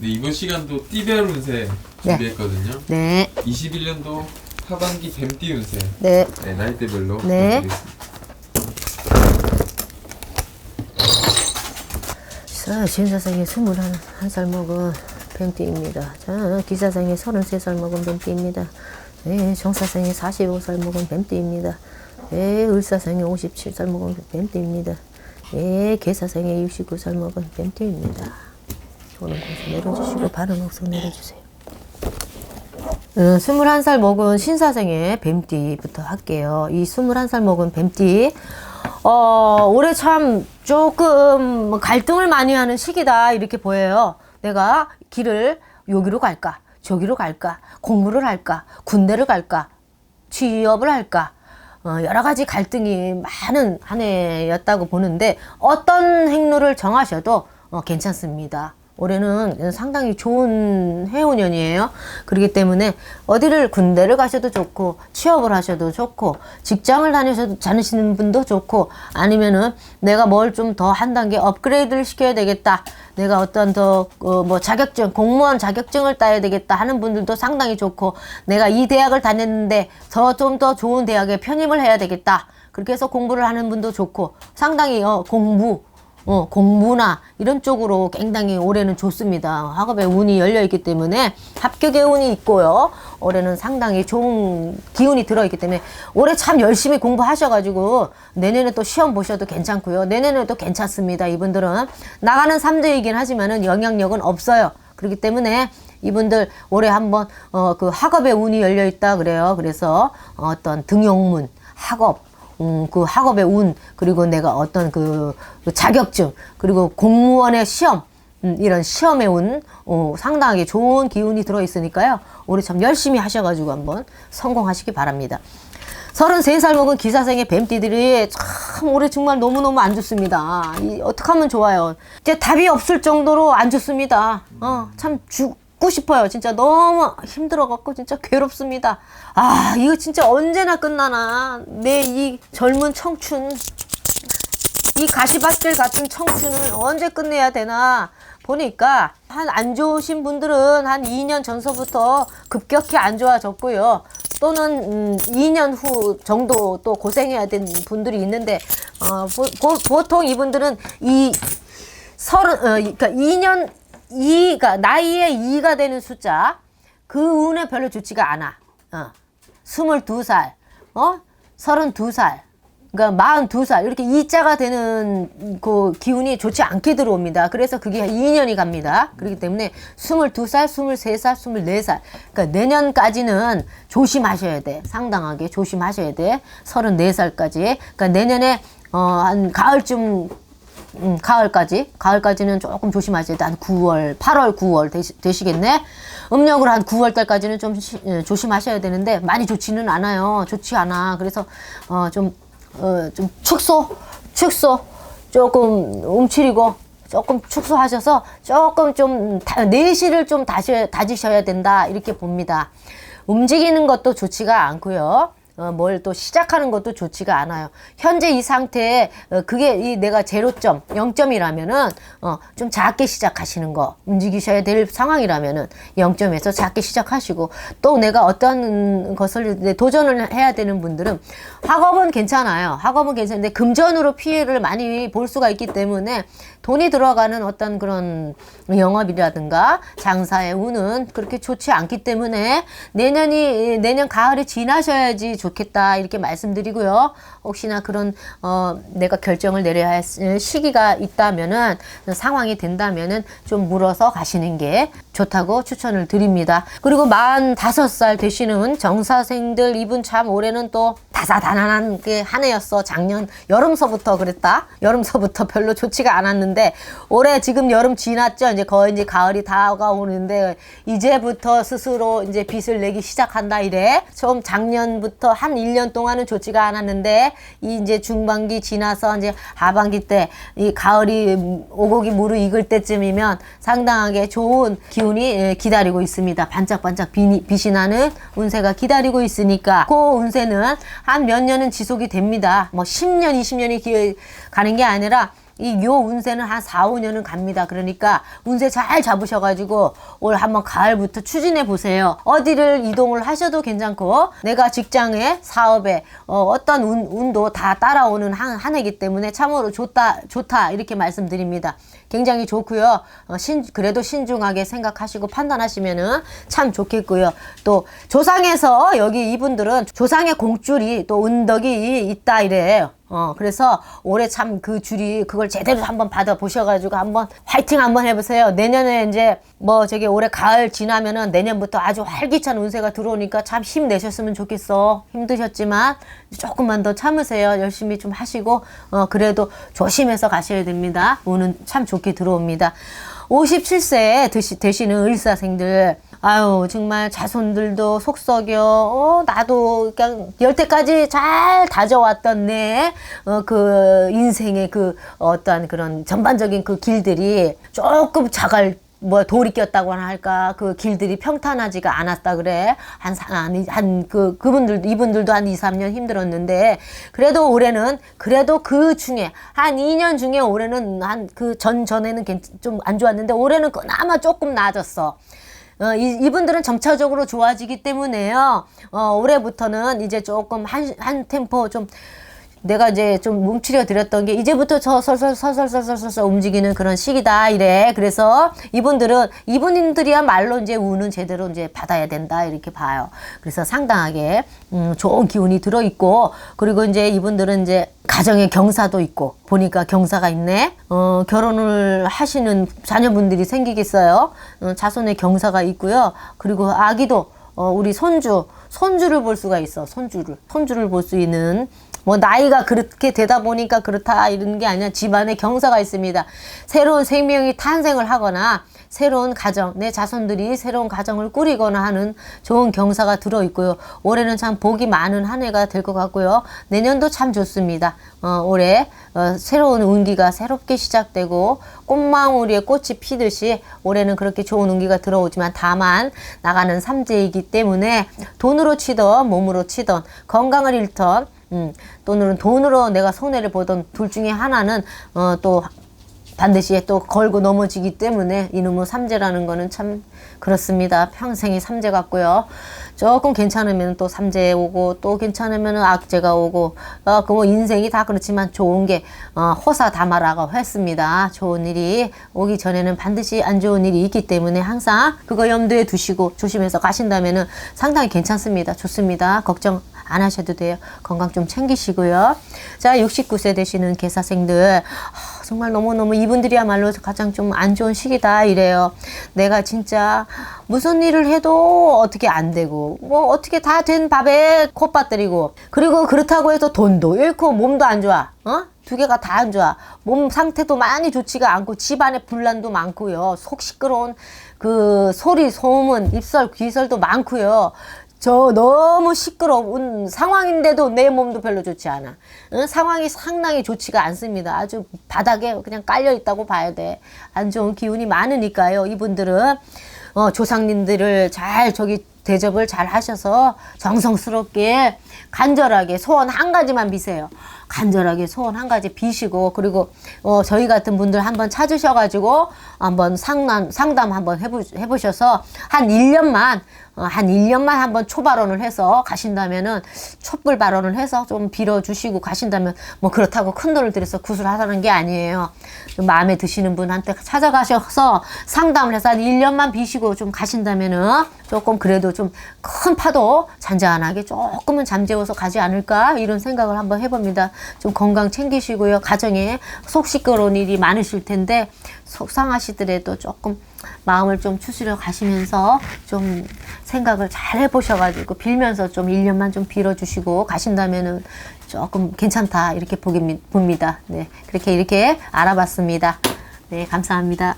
네, 이번 시간도 띠별 운세 네. 준비했거든요. 네, 21년도 하반기 뱀띠 운세 네. 네, 나이대별로 네. 보여드리겠습니다. 자, 진사생이 21살 먹은 뱀띠입니다. 자, 기사생이 33살 먹은 뱀띠입니다. 네, 정사생이 45살 먹은 뱀띠입니다. 네, 을사생이 57살 먹은 뱀띠입니다. 네, 개사생이 69살 먹은 뱀띠입니다. 오는 곳에 내려주시고 바른 옥석 내려주세요. 어, 21살 먹은 신사생의 뱀띠부터 할게요. 이 21살 먹은 뱀띠. 어, 올해 참 조금 갈등을 많이 하는 시기다. 이렇게 보여요. 내가 길을 여기로 갈까? 저기로 갈까? 공부를 할까? 군대를 갈까? 취업을 할까? 어, 여러 가지 갈등이 많은 한 해였다고 보는데 어떤 행로를 정하셔도 어, 괜찮습니다. 올해는 상당히 좋은 해운년이에요. 그렇기 때문에 어디를 군대를 가셔도 좋고 취업을 하셔도 좋고 직장을 다니셔도 다니시는 분도 좋고 아니면은 내가 뭘 좀 더 한 단계 업그레이드를 시켜야 되겠다. 내가 어떤 더뭐 자격증 공무원 자격증을 따야 되겠다 하는 분들도 상당히 좋고 내가 이 대학을 다녔는데 더 좀 더 좋은 대학에 편입을 해야 되겠다. 그렇게 해서 공부를 하는 분도 좋고 상당히 어, 공부 어, 공부나 이런 쪽으로 굉장히 올해는 좋습니다. 학업에 운이 열려 있기 때문에 합격의 운이 있고요. 올해는 상당히 좋은 기운이 들어 있기 때문에 올해 참 열심히 공부하셔가지고 내년에 또 시험 보셔도 괜찮고요. 내년에도 괜찮습니다. 이분들은 나가는 삼재이긴 하지만은 영향력은 없어요. 그렇기 때문에 이분들 올해 한번 어, 그 학업의 운이 열려 있다 그래요. 그래서 어떤 등용문, 학업 음, 그 학업의 운, 그리고 내가 어떤 그, 그 자격증, 그리고 공무원의 시험, 음, 이런 시험의 운, 어, 상당하게 좋은 기운이 들어 있으니까요. 올해 참 열심히 하셔가지고 한번 성공하시기 바랍니다. 33살 먹은 기사생의 뱀띠들이 참 올해 정말 너무너무 안 좋습니다. 이, 어떻게 하면 좋아요? 이제 답이 없을 정도로 안 좋습니다. 어, 참 죽고 싶어요. 진짜 너무 힘들어갖고 진짜 괴롭습니다. 아, 이거 진짜 언제나 끝나나. 내 이 젊은 청춘. 이 가시밭길 같은 청춘을 언제 끝내야 되나 보니까 한 안 좋으신 분들은 한 2년 전서부터 급격히 안 좋아졌고요. 또는 음, 2년 후 정도 또 고생해야 되는 분들이 있는데 어, 보, 통 이분들은 이 서른 어, 그러니까 2년 2가 나이에 2가 되는 숫자 그 운에 별로 좋지가 않아. 어. 22살, 어? 32살, 그러니까 42살 이렇게 이자가 되는 그 기운이 좋지 않게 들어옵니다. 그래서 그게 2년이 갑니다. 그렇기 때문에 22살, 23살, 24살. 그러니까 내년까지는 조심하셔야 돼. 상당하게 조심하셔야 돼. 34살까지. 그러니까 내년에 어, 한 가을쯤 음, 가을까지 가을까지는 조금 조심하셔야 돼. 한 9월, 8월, 9월 되시, 되시겠네. 음력으로 한 9월 달까지는 좀 시, 예, 조심하셔야 되는데 많이 좋지는 않아요. 좋지 않아. 그래서 어 좀 어, 좀 축소, 축소 조금 움츠리고 조금 축소하셔서 조금 좀 다, 내실을 좀 다시 다지셔야 된다 이렇게 봅니다. 움직이는 것도 좋지가 않고요. 어, 뭘또 시작하는 것도 좋지가 않아요. 현재 이 상태에 어, 그게 이 내가 제로점, 0점이라면은 어, 좀 작게 시작하시는 거 움직이셔야 될 상황이라면은 0점에서 작게 시작하시고 또 내가 어떤 것을 도전을 해야 되는 분들은 학업은 괜찮아요. 학업은 괜찮은데 금전으로 피해를 많이 볼 수가 있기 때문에 돈이 들어가는 어떤 그런 영업이라든가 장사의 운은 그렇게 좋지 않기 때문에 내년이 내년 가을이 지나셔야지 좋 겠다 이렇게 말씀드리고요. 혹시나 그런 어 내가 결정을 내려야 할 시기가 있다면은 상황이 된다면은 좀 물어서 가시는 게 좋다고 추천을 드립니다. 그리고 만 다섯 살 되시는 정사생들 이분 참 올해는 또 다사다난한 게 한 해였어. 작년 여름서부터 그랬다. 여름서부터 별로 좋지가 않았는데 올해 지금 여름 지났죠. 이제 거의 이제 가을이 다가오는데 이제부터 스스로 이제 빚을 내기 시작한다 이래. 좀 작년부터 한 1년 동안은 좋지가 않았는데 이 이제 중반기 지나서 이제 하반기 때 이 가을이 오곡이 무르익을 때쯤이면 상당하게 좋은 기운이 예, 기다리고 있습니다. 반짝반짝 빛이, 빛이 나는 운세가 기다리고 있으니까 그 운세는 한 몇 년은 지속이 됩니다. 뭐 10년, 20년이 가는 게 아니라 이 요 운세는 한 4, 5년은 갑니다. 그러니까 운세 잘 잡으셔가지고 올 한번 가을부터 추진해 보세요. 어디를 이동을 하셔도 괜찮고 내가 직장에 사업에 어, 떤 운, 운도 다 따라오는 한, 한 해이기 때문에 참으로 좋다 좋다 이렇게 말씀드립니다. 굉장히 좋고요. 어, 신, 그래도 신중하게 생각하시고 판단하시면은 참 좋겠고요. 또 조상에서 여기 이분들은 조상의 공줄이 또 운덕이 있다 이래요. 어, 그래서 올해 참 그 줄이 그걸 제대로 한번 받아 보셔가지고 한번 화이팅 한번 해보세요. 내년에 이제 뭐 저기 올해 가을 지나면은 내년부터 아주 활기찬 운세가 들어오니까 참 힘내셨으면 좋겠어. 힘드셨지만 조금만 더 참으세요. 열심히 좀 하시고, 어, 그래도 조심해서 가셔야 됩니다. 운은 참 좋게 들어옵니다. 57세 되시, 되시는 을사생들, 아유, 정말 자손들도 속썩여, 어, 나도 그냥 열때까지 잘 다져왔던 내, 어, 그 인생의 그 어떠한 그런 전반적인 그 길들이 조금 자갈 뭐 돌이 꼈다고나 할까? 그 길들이 평탄하지가 않았다 그래. 한한그 그분들도 이분들도 한 2, 3년 힘들었는데 그래도 올해는 그래도 그 중에 한 2년 중에 올해는 한 그 전 전에는 좀 안 좋았는데 올해는 그나마 조금 나아졌어. 어, 이, 이분들은 점차적으로 좋아지기 때문에요. 어, 올해부터는 이제 조금 한, 한 템포 좀 내가 이제 좀 뭉치려 드렸던 게 이제부터 저 설설설설설설설 움직이는 그런 시기다 이래. 그래서 이분들은 이분들이야말로 이제 운은 제대로 이제 받아야 된다 이렇게 봐요. 그래서 상당하게 음, 좋은 기운이 들어 있고 그리고 이제 이분들은 이제 가정에 경사도 있고 보니까 경사가 있네. 어, 결혼을 하시는 자녀분들이 생기겠어요. 어, 자손의 경사가 있고요. 그리고 아기도 어, 우리 손주 손주를 볼 수가 있어 손주를 손주를 볼 수 있는 뭐 나이가 그렇게 되다 보니까 그렇다 이런 게 아니라 집안에 경사가 있습니다. 새로운 생명이 탄생을 하거나 새로운 가정, 내 자손들이 새로운 가정을 꾸리거나 하는 좋은 경사가 들어 있고요. 올해는 참 복이 많은 한 해가 될 것 같고요. 내년도 참 좋습니다. 어, 올해 어, 새로운 운기가 새롭게 시작되고 꽃망우리에 꽃이 피듯이 올해는 그렇게 좋은 운기가 들어오지만 다만 나가는 삼재이기 때문에 돈으로 치던 몸으로 치던 건강을 잃던 음, 또는 돈으로 내가 손해를 보던 둘 중에 하나는 어, 또 반드시 또 걸고 넘어지기 때문에 이놈의 삼재라는 거는 참 그렇습니다. 평생이 삼재 같고요. 조금 괜찮으면 또 삼재 오고 또 괜찮으면 악재가 오고 어, 그 뭐 인생이 다 그렇지만 좋은 게 어, 호사 다마라고 했습니다. 좋은 일이 오기 전에는 반드시 안 좋은 일이 있기 때문에 항상 그거 염두에 두시고 조심해서 가신다면은 상당히 괜찮습니다. 좋습니다. 걱정 안 하셔도 돼요. 건강 좀 챙기시고요. 자, 69세 되시는 개사생들. 아, 정말 너무너무 이분들이야말로 가장 좀 안 좋은 시기다 이래요. 내가 진짜 무슨 일을 해도 어떻게 안 되고 뭐 어떻게 다 된 밥에 들이고 그리고 그렇다고 해서 돈도 잃고 몸도 안 좋아. 어? 두 개가 다 안 좋아. 몸 상태도 많이 좋지가 않고 집안에 분란도 많고요. 속 시끄러운 그 소리, 소문, 입설, 귀설도 많고요. 저 너무 시끄러운 상황인데도 내 몸도 별로 좋지 않아. 응? 상황이 상당히 좋지가 않습니다. 아주 바닥에 그냥 깔려 있다고 봐야 돼. 안 좋은 기운이 많으니까요. 이분들은 어, 조상님들을 잘 저기 대접을 잘 하셔서 정성스럽게 간절하게 소원 한 가지만 비세요. 간절하게 소원 한 가지 비시고 그리고 어, 저희 같은 분들 한번 찾으셔가지고 한번 상담 상담 한번 해보, 해보셔서 한 1년만 어, 한 1년만 한번 초발언을 해서 가신다면은 촛불 발언을 해서 좀 빌어주시고 가신다면 뭐 그렇다고 큰 돈을 들여서 구슬하라는 게 아니에요. 좀 마음에 드시는 분한테 찾아가셔서 상담을 해서 한 1년만 비시고 좀 가신다면은 조금 그래도 좀 큰 파도 잔잔하게 조금은 잠재워서 가지 않을까 이런 생각을 한번 해봅니다. 좀 건강 챙기시고요. 가정에 속 시끄러운 일이 많으실 텐데 속상하시더라도 조금 마음을 좀 추스려 가시면서 좀 생각을 잘 해보셔가지고 빌면서 좀 1년만 좀 빌어주시고 가신다면은 조금 괜찮다 이렇게 보기, 봅니다. 네. 그렇게 이렇게 알아봤습니다. 네. 감사합니다.